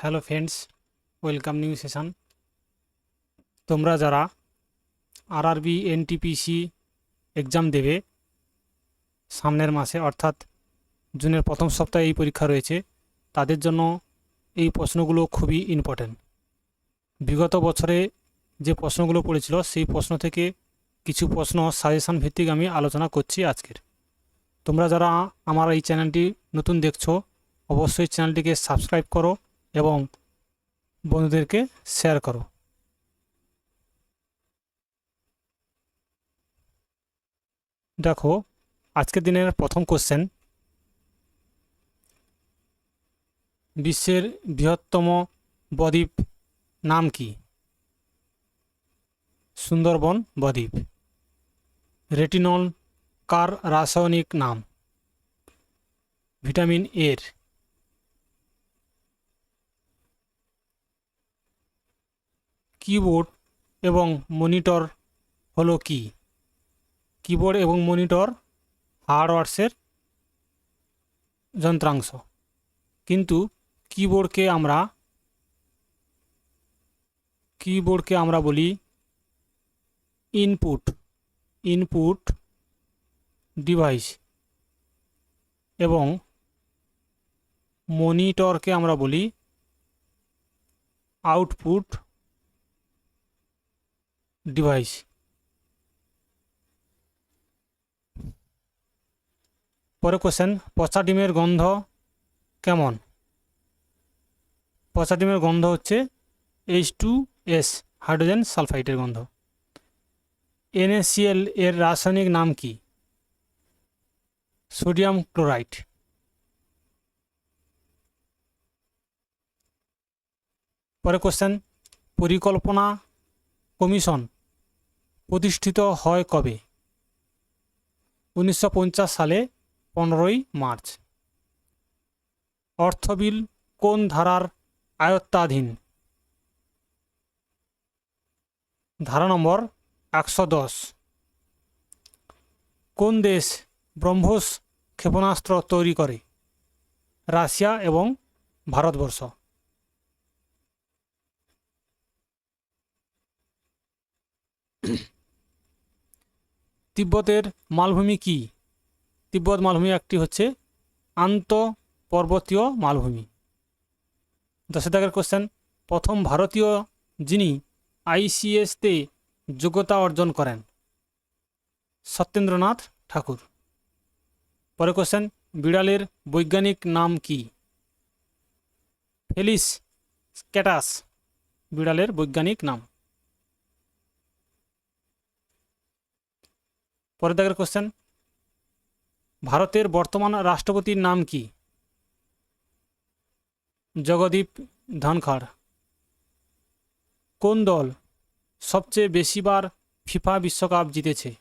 Hello friends, welcome new session. তোমরা যারা RRB NTPC exam দেবে সামনের মাসে, অর্থাৎ জুনের প্রথম সপ্তাহে এই পরীক্ষা রয়েছে, তাদের জন্য এই প্রশ্নগুলো খুবই ইম্পর্ট্যান্ট বিগত বছরে যে প্রশ্নগুলো পড়েছিল, সেই প্রশ্ন থেকে কিছু প্রশ্ন সাজেশন ভিত্তিক আমি আলোচনা করছি আজকের। তোমরা যারা আমার এই চ্যানেলটি নতুন দেখছ, অবশ্যই চ্যানেলটিকে সাবস্ক্রাইব করো এবং বন্ধুদেরকে শেয়ার করো। দেখো, আজকের দিনের প্রথম কোশ্চেন বিশ্বের বৃহত্তম বদ্বীপ নাম কি? সুন্দরবন বদ্বীপ। রেটিনল কার রাসায়নিক নাম? ভিটামিন এর। কিবোর্ড এবং মনিটর হলো কি? কিবোর্ড এবং মনিটর হার্ডওয়ার্সের যন্ত্রাংশ। কিন্তু কিবোর্ডকে আমরা কিবোর্ডকে আমরা বলি ইনপুট ইনপুট ডিভাইস এবং মনিটরকে আমরা বলি আউটপুট ডিভাইস পরে কোশ্চেন পচা ডিমের গন্ধ কেমন? পচা ডিমের গন্ধ হচ্ছে এইচ টু এস হাইড্রোজেন সালফাইডের গন্ধ। এনএসিএল এর রাসায়নিক নাম কি? সোডিয়াম ক্লোরাইড পরে কোশ্চেন পরিকল্পনা কমিশন প্রতিষ্ঠিত হয় কবে? উনিশশো পঞ্চাশ সালে পনেরোই মার্চ। অর্থবিল কোন ধারার আয়ত্তাধীন? ধারা নম্বর একশো দশ। কোন দেশ ব্রহ্মোস ক্ষেপণাস্ত্র তৈরি করে? রাশিয়া এবং ভারতবর্ষ। তিব্বতের মালভূমি কি? তিব্বত মালভূমি একটি হচ্ছে আন্ত পর্বতীয় মালভূমি। দশে দাগের কোশ্চেন প্রথম ভারতীয় যিনি আইসিএসতে যোগ্যতা অর্জন করেন, সত্যেন্দ্রনাথ ঠাকুর। পরে কোশ্চেন বিড়ালের বৈজ্ঞানিক নাম কি? ফেলিস ক্যাটাস, বিড়ালের বৈজ্ঞানিক নাম। পরে দাগের কোশ্চেন ভারতের বর্তমান রাষ্ট্রপতির নাম কি? জগদীপ ধনখড়। কোন দল সবচেয়ে বেশিবার ফিফা বিশ্বকাপ জিতেছে?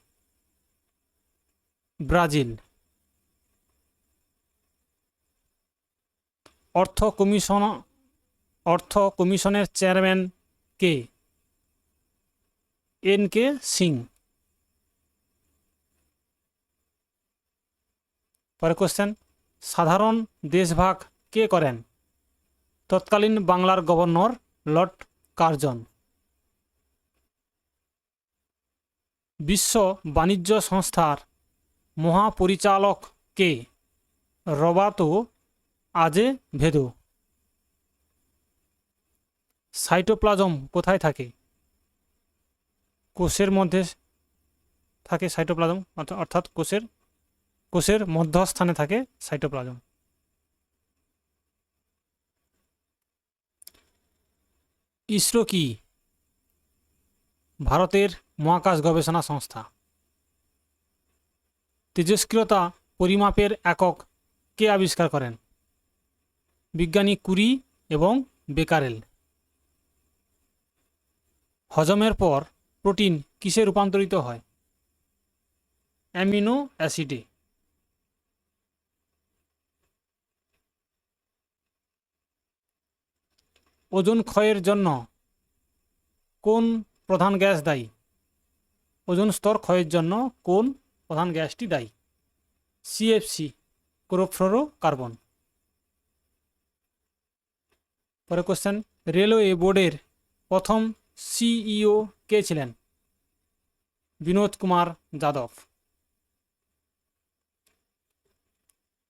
ব্রাজিল। অর্থ কমিশন, অর্থ কমিশনের চেয়ারম্যান কে? N K Singh. পরে কোশ্চেন সাধারণ দেশভাগ কে করেন? তৎকালীন বাংলার গভর্নর লর্ড কার্জন। বিশ্ব বাণিজ্য সংস্থার মহাপরিচালক কে? রবাতো আজে ভেদো সাইটোপ্লাজম কোথায় থাকে? কোষের মধ্যে থাকে সাইটোপ্লাজম, অর্থাৎ কোষের কোষের মধ্যস্থানে থাকে সাইটোপ্লাজম। ইসরো কি? ভারতের মহাকাশ গবেষণা সংস্থা। তেজস্ক্রিয়তা পরিমাপের একক কে আবিষ্কার করেন? বিজ্ঞানী কুরি এবং বেকারেল। হজমের পর প্রোটিন কিসে রূপান্তরিত হয়? অ্যামিনো অ্যাসিডে। ওজন ক্ষয়ের জন্য কোন প্রধান গ্যাস দায়ী? ওজন স্তর ক্ষয়ের জন্য কোন প্রধান গ্যাসটি দায়ী? সিএফসি ক্লোরোফ্লোরো কার্বন পরে কোশ্চেন রেলওয়ে বোর্ডের প্রথম সিইও কে ছিলেন? বিনোদ কুমার যাদব।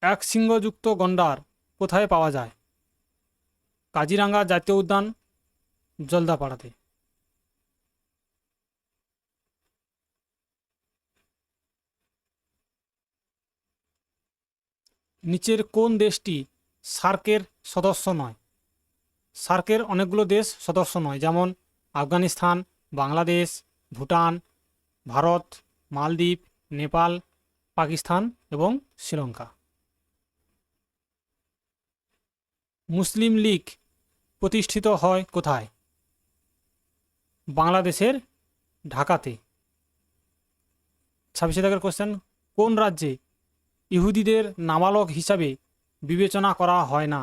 এক সিংহযুক্ত গন্ডার কোথায় পাওয়া যায়? কাজিরাঙ্গা জাতীয় উদ্যান, জলদাপাড়াতে। নিচের কোন দেশটি সার্কের সদস্য নয়? সার্কের অনেকগুলো দেশ সদস্য নয়, যেমন আফগানিস্তান, বাংলাদেশ, ভুটান, ভারত, মালদ্বীপ, নেপাল, পাকিস্তান এবং শ্রীলঙ্কা। মুসলিম লীগ প্রতিষ্ঠিত হয় কোথায়? বাংলাদেশের ঢাকাতে। ছাব্বিশে দাগের কোশ্চেন কোন রাজ্যে ইহুদিদের নাবালক হিসাবে বিবেচনা করা হয় না?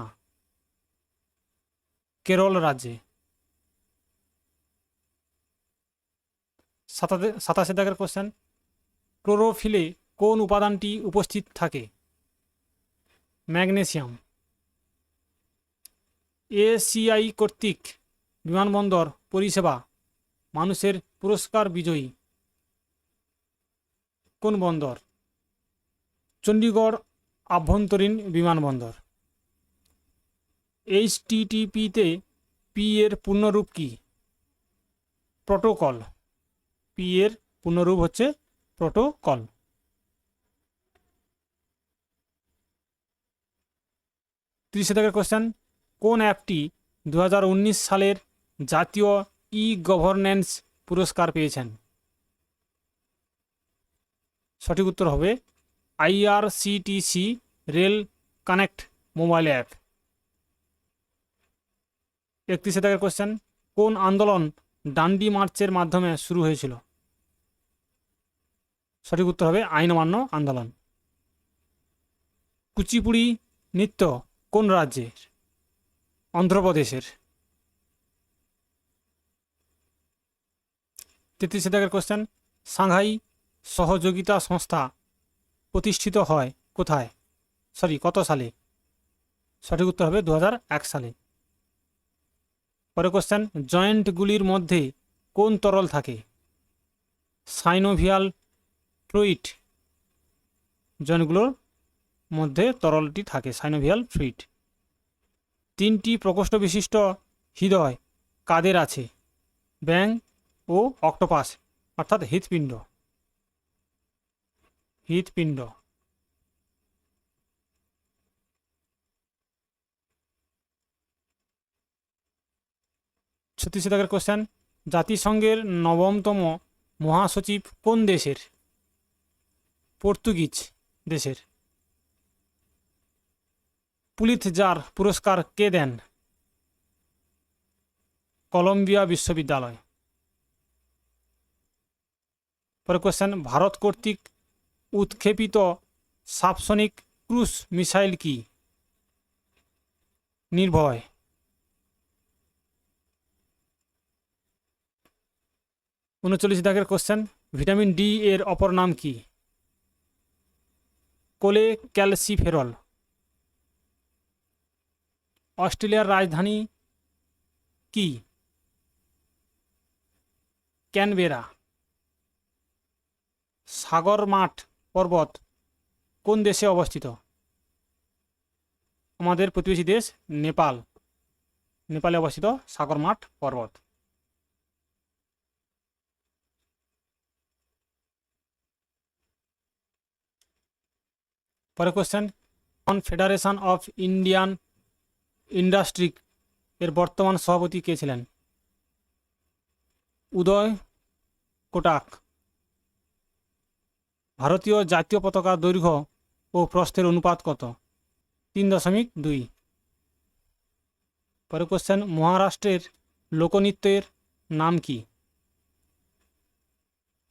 কেরল রাজ্যে। সাতাশে দাগের কোশ্চেন ক্লোরোফিলে কোন উপাদানটি উপস্থিত থাকে? ম্যাগনেসিয়াম। এসিআই কর্তৃক বিমানবন্দর পরিষেবা, মানুষের পুরস্কার বিজয়ী। কোন বন্দর? চণ্ডীগড় আভ্যন্তরীণ বিমানবন্দর। এইচটিটিপিতে পি এর পূর্ণরূপ কি? প্রোটোকল। পি এর পূর্ণরূপ হচ্ছে প্রোটোকল। ত্রিশে দাগের কোশ্চেন কোন অ্যাপটি দু হাজার উনিশ সালের জাতীয় ই গভর্নেন্স পুরস্কার পেয়েছেন? সঠিক উত্তর হবে IRCTC rail connect mobile app. একত্রিশে দাগের কোশ্চেন, কোন আন্দোলন ডান্ডি মার্চের মাধ্যমে শুরু হয়েছিল? সঠিক উত্তর হবে আইন অমান্য আন্দোলন। কুচিপুড়ি নৃত্য কোন রাজ্যের? অন্ধ্রপ্রদেশের। তেত্রিশে দাগের কোশ্চেন সাংহাই সহযোগিতা সংস্থা প্রতিষ্ঠিত হয় কোথায়? সরি কত সালে? সঠিক উত্তর হবে দু হাজার এক সালে। পরে কোশ্চেন জয়েন্টগুলির মধ্যে কোন তরল থাকে? Synovial fluid. জয়েন্টগুলোর মধ্যে তরলটি থাকে, সাইনোভিয়াল ফ্লুইড। তিনটি প্রকোষ্ঠ বিশিষ্ট হৃদয় কাদের আছে? ব্যাং ও অক্টোপাস, অর্থাৎ হৃৎপিণ্ড। হৃৎপিণ্ড। ছত্রিশ দাগের কোশ্চেন জাতিসংঘের নবমতম মহাসচিব কোন দেশের? পর্তুগিজ দেশের। পুলিৎজার পুরস্কার কে দেন? কলম্বিয়া বিশ্ববিদ্যালয়। পরে কোশ্চেন ভারত কর্তৃক উৎক্ষেপিত সাবসনিক ক্রুজ মিসাইল কি? নির্ভয়। উনচল্লিশ দাগের কোশ্চেন ভিটামিন ডি এর অপর নাম কি? কোলে ক্যালসিফেরল। অস্ট্রেলিয়ার রাজধানী কি? ক্যানবেরা। সাগর মাঠ পর্বত কোন দেশে অবস্থিত? আমাদের প্রতিবেশী দেশ নেপাল। নেপালে অবস্থিত সাগরমাঠ পর্বত। পরে question confederation of Indian industry এর বর্তমান সভাপতি কে ছিলেন? উদয় কোটাক। ভারতীয় জাতীয় পতাকা দৈর্ঘ্য ও প্রস্থের অনুপাত কত? তিন দশমিক দুই। পরে কোশ্চেন মহারাষ্ট্রের লোকনৃত্যের নাম কি?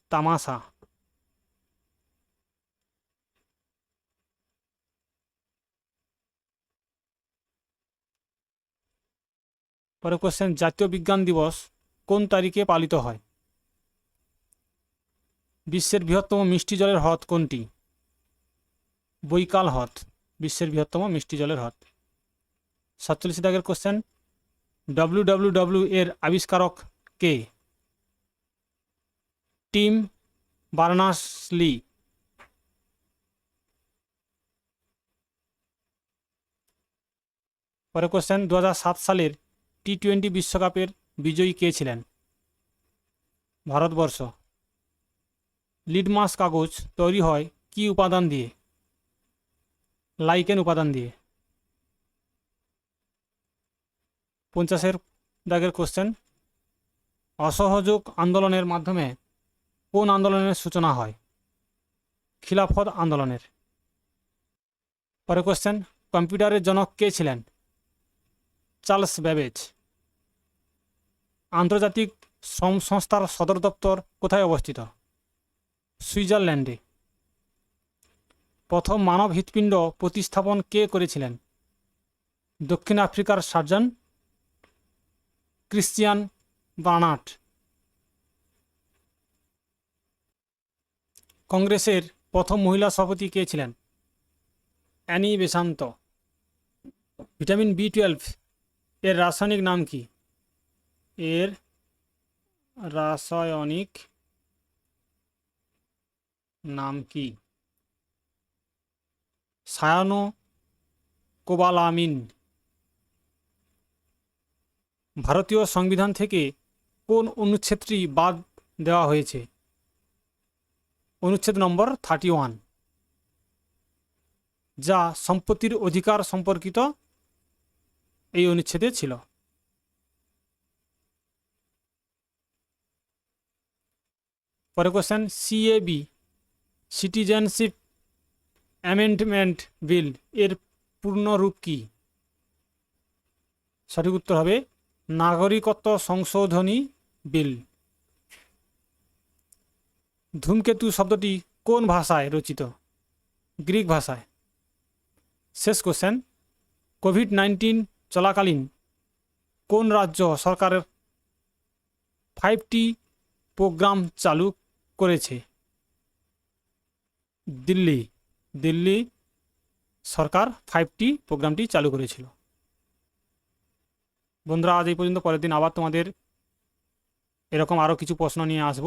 তামাশা। পরে কোশ্চেন জাতীয় বিজ্ঞান দিবস কোন তারিখে পালিত হয়? বিশ্বের বৃহত্তম মিষ্টি জলের হ্রদ কোনটি? বৈকাল হ্রদ, বিশ্বের বৃহত্তম মিষ্টি জলের হ্রদ। সাতচল্লিশ দাগের কোশ্চেন ডব্লিউ ডব্লিউ এর আবিষ্কারক কে? Tim Berners-Lee. পরে কোশ্চেন দু হাজার সাত সালের টি টোয়েন্টি বিশ্বকাপের বিজয়ী কে ছিলেন? ভারতবর্ষ। লিডমাস কাগজ তৈরি হয় কি উপাদান দিয়ে? লাইকেন উপাদান দিয়ে। পঞ্চাশের দাগের কোশ্চেন অসহযোগ আন্দোলনের মাধ্যমে কোন আন্দোলনের সূচনা হয়? খিলাফত আন্দোলনের। পরে কোশ্চেন কম্পিউটারের জনক কে ছিলেন? Charles Babbage. আন্তর্জাতিক শ্রম সংস্থার সদর দপ্তর কোথায় অবস্থিত? সুইজারল্যান্ডে। প্রথম মানব হৃৎপিণ্ড প্রতিস্থাপন কে করেছিলেন? দক্ষিণ আফ্রিকার সার্জন ক্রিশ্চিয়ান বার্নার্ট কংগ্রেসের প্রথম মহিলা সভাপতি কে ছিলেন? Annie Besant. Vitamin B twelve এর রাসায়নিক নাম কি? এর রাসায়নিক নাম কি? সায়ানো কোবালামিন ভারতীয় সংবিধান থেকে কোন অনুচ্ছেদটি বাদ দেওয়া হয়েছে? অনুচ্ছেদ নম্বর থার্টি ওয়ান। যা সম্পত্তির অধিকার সম্পর্কিত এই অনুচ্ছেদে ছিল। পরে question CAB citizenship amendment bill এর পূর্ণ রূপ কি? সঠিক উত্তর হবে, নাগরিকত্ব সংশোধনী বিল। ধূমকেতু শব্দটি কোন ভাষায় রচিত? গ্রিক ভাষায়। শেষ কোশ্চেন কোভিড নাইন্টিন চলাকালীন কোন রাজ্য সরকারের ফাইভটি প্রোগ্রাম চালু করেছে? দিল্লি। দিল্লি সরকার ফাইভটি প্রোগ্রামটি চালু করেছিল। বন্ধুরা, আজ এই পর্যন্ত, পরের দিন আবার তোমাদের এরকম আরও কিছু প্রশ্ন নিয়ে আসব।